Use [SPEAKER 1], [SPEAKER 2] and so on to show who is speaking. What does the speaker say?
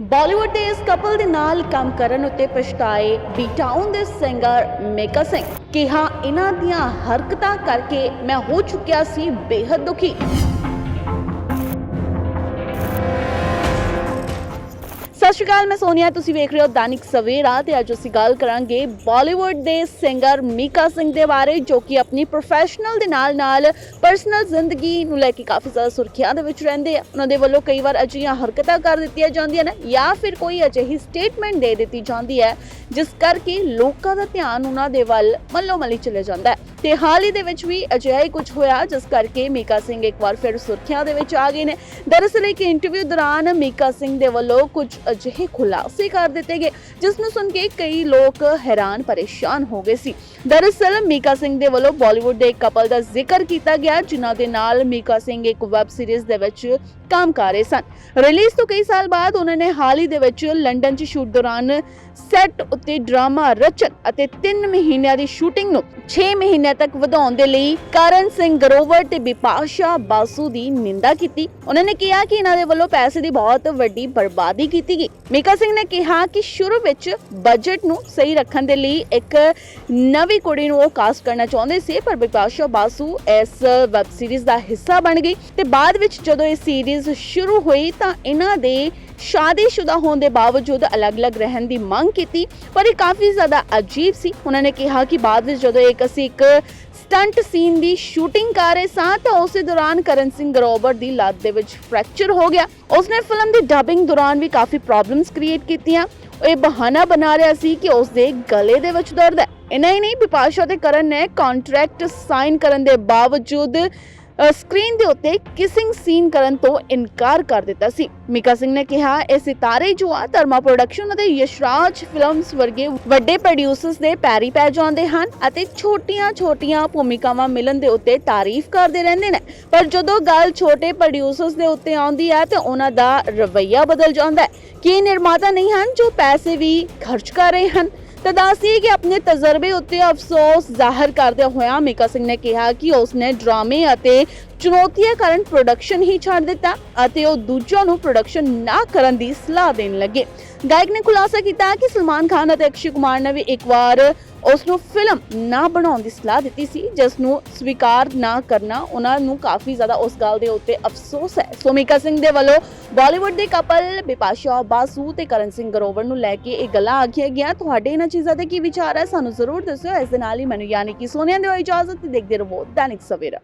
[SPEAKER 1] ਬਾਲੀਵੁੱਡ ਦੇ ਇਸ ਕਪਲ ਦੇ ਨਾਲ ਕੰਮ ਕਰਨ ਉੱਤੇ ਪਛਤਾਏ ਬੀਟਾਊਨ ਦੇ ਸਿੰਗਰ ਮੇਕਾ ਸਿੰਘ। ਕਿਹਾ, ਇਹਨਾਂ ਦੀਆਂ ਹਰਕਤਾਂ ਕਰਕੇ ਮੈਂ ਹੋ ਚੁੱਕਿਆ ਸੀ ਬੇਹੱਦ ਦੁਖੀ। ਸਤਿ ਸ਼੍ਰੀ ਅਕਾਲ, ਮੈਂ ਸੋਨੀਆ, ਤੁਸੀਂ ਵੇਖ ਰਹੇ ਹੋ ਦੈਨਿਕ ਸਵੇਰਾ ਤੇ ਅੱਜ ਅਸੀਂ ਗੱਲ ਕਰਾਂਗੇ ਬਾਲੀਵੁੱਡ ਦੇ ਸਿੰਗਰ ਮੀਕਾ ਸਿੰਘ ਦੇ ਬਾਰੇ, ਜੋ ਕਿ ਆਪਣੀ ਪ੍ਰੋਫੈਸ਼ਨਲ ਦੇ ਨਾਲ-ਨਾਲ ਪਰਸਨਲ ਜ਼ਿੰਦਗੀ ਨੂੰ ਲੈ ਕੇ ਕਾਫੀ ਜ਼ਿਆਦਾ ਸੁਰਖੀਆਂ ਦੇ ਵਿੱਚ ਰਹਿੰਦੇ ਆ। ਉਹਨਾਂ ਦੇ ਵੱਲੋਂ ਕਈ ਵਾਰ ਅਜਿਹੀਆਂ ਹਰਕਤਾਂ ਕਰ ਦਿੱਤੀਆਂ ਜਾਂਦੀਆਂ ਨੇ ਜਾਂ ਫਿਰ ਕੋਈ ਅਜਿਹੀ ਸਟੇਟਮੈਂਟ ਦੇ ਦਿੱਤੀ ਜਾਂਦੀ ਹੈ, ਜਿਸ ਕਰਕੇ ਲੋਕਾਂ ਦਾ ਧਿਆਨ ਉਹਨਾਂ ਦੇ ਵੱਲ ਮੱਲੋ ਮੱਲੀ ਚਲੇ ਜਾਂਦਾ ਹੈ। ਤੇ ਹਾਲ ਹੀ ਦੇ ਵਿੱਚ ਵੀ ਅਜਿਹਾ ਹੀ ਕੁਝ ਹੋਇਆ, ਜਿਸ ਕਰਕੇ ਮੀਕਾ ਸਿੰਘ ਇੱਕ ਵਾਰ ਫਿਰ ਸੁਰਖੀਆਂ ਦੇ ਵਿੱਚ ਆ ਗਏ ਨੇ। ਦਰਅਸਲ ਇੱਕ ਇੰਟਰਵਿਊ ਦੌਰਾਨ ਮੀਕਾ ਸਿੰਘ ਦੇ ਵੱਲੋਂ ਕੁਝ ਅਜਿਹੇ ਖੁਲਾਸੇ ਕਰ ਦਿੱਤੇ ਗਏ, ਜਿਸ ਨੂੰ ਸੁਣ ਕੇ ਕਈ ਲੋਕ ਹੈਰਾਨ ਪਰੇਸ਼ਾਨ ਹੋ ਗਏ ਸੀ। ਦਰਅਸਲ ਮੀਕਾ ਸਿੰਘ ਦੇ ਵੱਲੋਂ ਬਾਲੀਵੁੱਡ ਦੇ ਇੱਕ ਕਪਲ ਦਾ ਜ਼ਿਕਰ ਕੀਤਾ ਗਿਆ, ਜਿਨ੍ਹਾਂ ਦੇ ਨਾਲ ਮੀਕਾ ਸਿੰਘ ਇੱਕ ਵੈਬ ਸੀਰੀਜ਼ ਦੇ ਵਿੱਚ ਕੰਮ ਕਰ ਰਹੇ ਸਨ। ਰਿਲੀਜ਼ ਤੋਂ ਕਈ ਸਾਲ ਬਾਅਦ ਉਹਨਾਂ ਨੇ ਹਾਲ ਹੀ ਦੇ ਵਿੱਚ ਲੰਡਨ 'ਚ ਸ਼ੂਟ ਦੌਰਾਨ ਸੈੱਟ ਉੱਤੇ ਡਰਾਮਾ ਰਚਨ ਅਤੇ 3 ਮਹੀਨਿਆਂ ਦੀ ਸ਼ੂਟਿੰਗ ਨੂੰ 6 ਮਹੀਨਿਆਂ ਤੱਕ ਵਧਾਉਣ ਦੇ ਲਈ ਕਰਨ ਸਿੰਘ ਗਰੋਵਰ ਤੇ ਬਿਪਾਸ਼ਾ ਬਾਸੂ ਦੀ ਨਿੰਦਾ ਕੀਤੀ। ਉਹਨਾਂ ਨੇ ਕਿਹਾ ਕਿ ਇਹਨਾਂ ਦੇ ਵੱਲੋਂ ਪੈਸੇ ਦੀ ਬਹੁਤ ਵੱਡੀ ਬਰਬਾਦੀ ਕੀਤੀ ਗਈ। ਮੀਕਾ ਸਿੰਘ ਨੇ ਕਿਹਾ ਕਿ ਸ਼ੁਰੂ ਵਿੱਚ ਬਜਟ ਨੂੰ ਸਹੀ ਰੱਖਣ ਦੇ ਲਈ ਇੱਕ ਨਵੀਂ ਕੁੜੀ ਨੂੰ ਉਹ ਕਾਸਟ ਕਰਨਾ ਚਾਹੁੰਦੇ ਸੀ, ਪਰ ਬਿਪਾਸ਼ਾ ਬਾਸੂ ਇਸ ਵੈਬ ਸੀਰੀਜ਼ ਦਾ ਹਿੱਸਾ ਬਣ ਗਈ ਤੇ ਬਾਅਦ ਵਿੱਚ ਜਦੋਂ ਇਹ ਸੀਰੀਜ਼ ਸ਼ੁਰੂ ਹੋਈ ਤਾਂ ਇਹਨਾਂ ਦੇ ਸ਼ਾਦੀशुदा ਹੋਣ ਦੇ ਬਾਵਜੂਦ ਅਲੱਗ-ਅਲੱਗ ਰਹਿਣ ਦੀ ਮੰਗ ਕੀਤੀ, ਪਰ ਇਹ ਕਾਫੀ ਜ਼ਿਆਦਾ ਅਜੀਬ ਸੀ। ਉਹਨਾਂ ਨੇ ਕਿਹਾ ਕਿ ਬਾਅਦ ਵਿੱਚ ਜਦੋਂ ਇੱਕ ਅਸੀਂ ਇੱਕ ਸਟੰਟ ਸੀਨ ਦੀ ਸ਼ੂਟਿੰਗ ਕਰ ਰਹੇ ਸਾਂ ਤਾਂ ਉਸੇ ਦੌਰਾਨ ਕਰਨ ਸਿੰਘ ਗਰੋਵਰ ਦੀ ਲੱਤ ਦੇ ਵਿੱਚ ਫ੍ਰੈਕਚਰ ਹੋ ਗਿਆ। ਉਸਨੇ ਫਿਲਮ ਦੀ ਡਬਿੰਗ ਦੌਰਾਨ ਵੀ ਕਾਫੀ ਪ੍ਰੋਬਲਮਸ ਕ੍ਰੀਏਟ ਕੀਤੀਆਂ। ਇਹ ਬਹਾਨਾ ਬਣਾ ਰਿਹਾ ਸੀ ਕਿ ਉਸ ਦੇ ਗਲੇ ਦੇ ਵਿੱਚ ਦਰਦ ਹੈ। ਇਨਾ ਹੀ ਨਹੀਂ ਵਿਪਾਸ਼ਾ ਤੇ ਕਰਨ ਨੇ ਕੰਟਰੈਕਟ ਸਾਈਨ ਕਰਨ ਦੇ ਬਾਵਜੂਦ ਸਕਰੀਨ ਦੇ ਉੱਤੇ ਕਿਸਿੰਗ ਸੀਨ ਕਰਨ ਤੋਂ ਇਨਕਾਰ ਕਰ ਦਿੱਤਾ ਸੀ। ਮੀਕਾ ਸਿੰਘ ਨੇ ਕਿਹਾ, ਇਹ ਸਿਤਾਰੇ ਜੋ ਆ, ਧਰਮਾ ਪ੍ਰੋਡਕਸ਼ਨ ਅਤੇ ਯਸ਼ਰਾਜ ਫਿਲਮਸ ਵਰਗੇ ਵੱਡੇ ਪ੍ਰੋਡਿਊਸਰਸ ਦੇ ਪੈਰੀ ਪੈ ਜਾਂਦੇ ਹਨ ਅਤੇ ਛੋਟੀਆਂ-ਛੋਟੀਆਂ ਭੂਮਿਕਾਵਾਂ ਮਿਲਣ ਦੇ ਉੱਤੇ ਤਾਰੀਫ ਕਰਦੇ ਰਹਿੰਦੇ ਨੇ। ਪਰ ਜਦੋਂ ਗੱਲ ਛੋਟੇ ਪ੍ਰੋਡਿਊਸਰਸ ਦੇ ਉੱਤੇ ਆਉਂਦੀ ਹੈ ਤਾਂ ਉਹਨਾਂ ਦਾ ਰਵੱਈਆ ਬਦਲ ਜਾਂਦਾ ਹੈ। ਕਿ ਨਿਰਮਾਤਾ ਨਹੀਂ ਹਨ ਜੋ ਪੈਸੇ ਵੀ ਖਰਚ ਕਰ ਰਹੇ ਹਨ? ਤਾਂ ਦੱਸਦੀਏ ਕਿ ਆਪਣੇ ਤਜਰਬੇ ਉੱਤੇ ਅਫਸੋਸ ਜ਼ਾਹਰ ਕਰਦਿਆਂ ਹੋਇਆ ਮੀਕਾ ਸਿੰਘ ਨੇ ਕਿਹਾ ਕਿ ਉਸਨੇ ਡਰਾਮੇ ਅਤੇ ਚੁਣੌਤੀਆਂ ਕਾਰਨ ਪ੍ਰੋਡਕਸ਼ਨ ਹੀ ਛੱਡ ਦਿੱਤਾ ਅਤੇ ਉਹ ਦੂਜਿਆਂ ਨੂੰ ਪ੍ਰੋਡਕਸ਼ਨ ਨਾ ਕਰਨ ਦੀ ਸਲਾਹ ਦੇਣ ਲੱਗੇ। ਗਾਇਕ ਨੇ ਖੁਲਾਸਾ ਕੀਤਾ ਕਿ ਸਲਮਾਨ ਖਾਨ ਅਤੇ ਅਕਸ਼ੇ ਕੁਮਾਰ ਨੇ ਵੀ ਇੱਕ ਵਾਰ ਉਸ ਨੂੰ ਫਿਲਮ ਨਾ ਬਣਾਉਣ ਦੀ ਸਲਾਹ ਦਿੱਤੀ ਸੀ ਜਿਸ ਨੂੰ ਸਵੀਕਾਰ ਨਾ ਕਰਨਾ ਉਹਨਾਂ ਨੂੰ ਕਾਫੀ ਜ਼ਿਆਦਾ ਉਸ ਗੱਲ ਦੇ ਉੱਤੇ ਅਫਸੋਸ ਹੈ। ਸੋਮਿਕਾ ਸਿੰਘ ਦੇ ਵੱਲੋਂ ਬਾਲੀਵੁੱਡ ਦੇ ਕਪਲ ਬਿਪਾਸ਼ਾ ਬਾਸੂ ਤੇ ਕਰਨ ਸਿੰਘ ਗਰੋਵਰ ਨੂੰ ਲੈ ਕੇ ਇਹ ਗੱਲਾਂ ਆਖੀਆਂ ਗਿਆ ਤੁਹਾਡੇ ਇਹਨਾਂ ਚੀਜ਼ਾਂ ਤੇ ਕੀ ਵਿਚਾਰ ਹੈ? ਸਾਨੂੰ ਜ਼ਰੂਰ ਦੱਸਿਓ। ਇਸ ਦੇ ਨਾਲ ਹੀ ਮੈਨੂੰ ਯਾਨੀ ਕਿ ਸੋਨੀਆ ਹੋਈ ਇਜਾਜ਼ਤ ਦੇਖਦੇ ਰਹੋ ਦੈਨਿਕ ਸਵੇਰਾ।